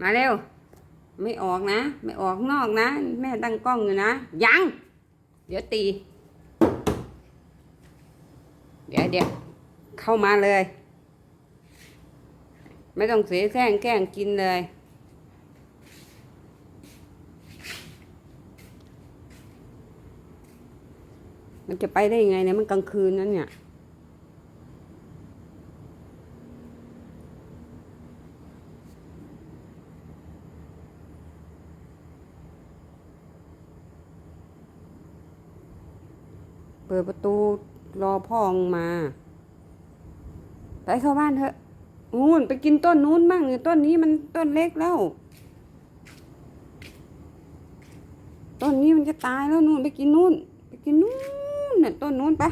มาเร็ว ไม่ออกนะ ไม่ออกนอกนะ แม่ตั้งกล้องอยู่นะ ยัง เดี๋ยวตี เดี๋ยวเดี๋ยวเข้ามาเลย ไม่ต้องเสียแกล้งแกล้งกินเลย มันจะไปได้ยังไงเนี่ย มันกลางคืนนั้นเนี่ย เปิดประตูรอพ่องมา ไปเข้าบ้านเถอะนู่นไปกินต้นนู้นบ้างเนี่ยต้นนี้มันต้นเล็กแล้ว ต้นนี้มันจะตายแล้วนู่นไปกินนู่น ไปกินนู่นน่ะต้นนู้นไป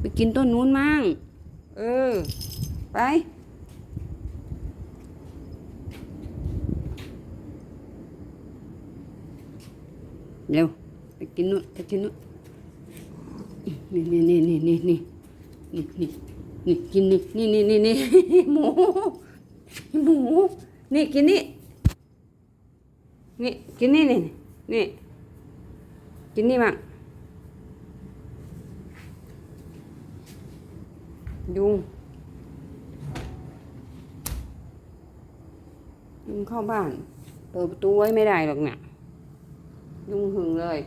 ไปกินต้นนู้นมั่ง เออ ไป เร็ว ไปกินนู่นไปกินนู่น นี่นี่นี่นี่นี่นี่นี่นี่นี่กินนี่นี่นี่นี่นี่หมูหมูนี่กินนี่นี่กินนี่นี่นี่กินนี่บ้งยุงยุงเข้าบ้าน เปิดประตูไว้ไม่ได้หรอกเนี่ย ยุงหึงเลย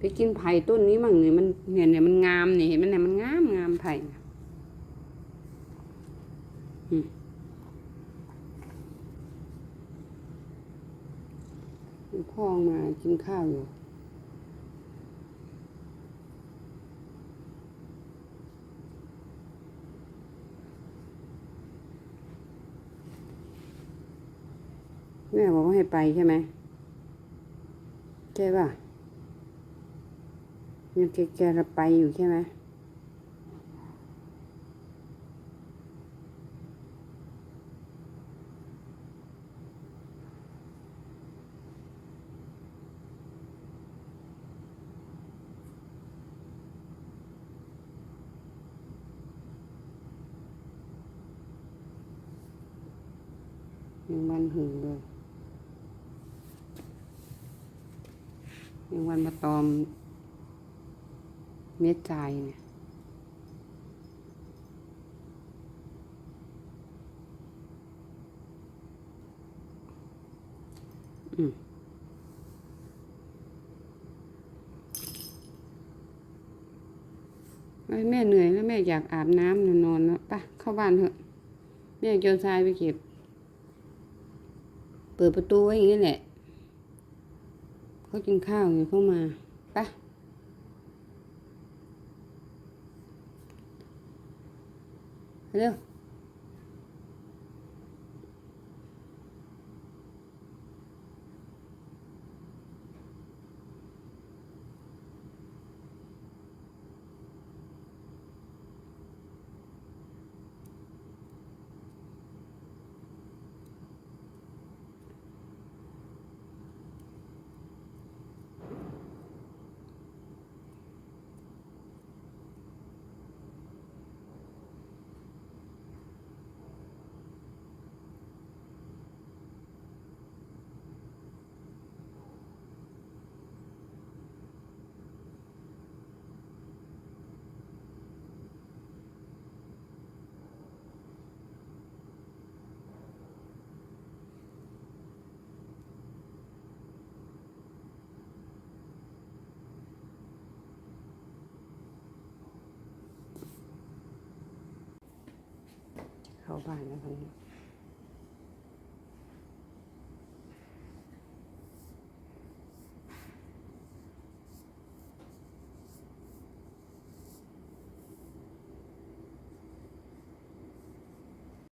ไปกินไผ่ต้นนี้มั่งเนี่ยมันเนี่ยเนี่ยมันงามเนี่ยเห็นไหมเนี่ยมันงามงามไผ่พ่อมากินข้าวอยู่แม่บอกว่าให้ไปใช่ไหมใช่ป่ะ ยังแกแกจะไปอยู่ใช่ไหมยังวันหึงเลยยังวันมาตอม เม็ดใจเนี่ย อืมเอ้แม่เหนื่อยแล้วแม่อยากอาบน้ำนอนแล้วไปะเข้าบ้านเถอะ แม่โยนทรายไปเก็บ เปิดประตูไว้อย่างนี้แหละ เขากินข้าวอยู่เข้ามา 그 래. เร็วเข้าบ้านแล้วคนนี้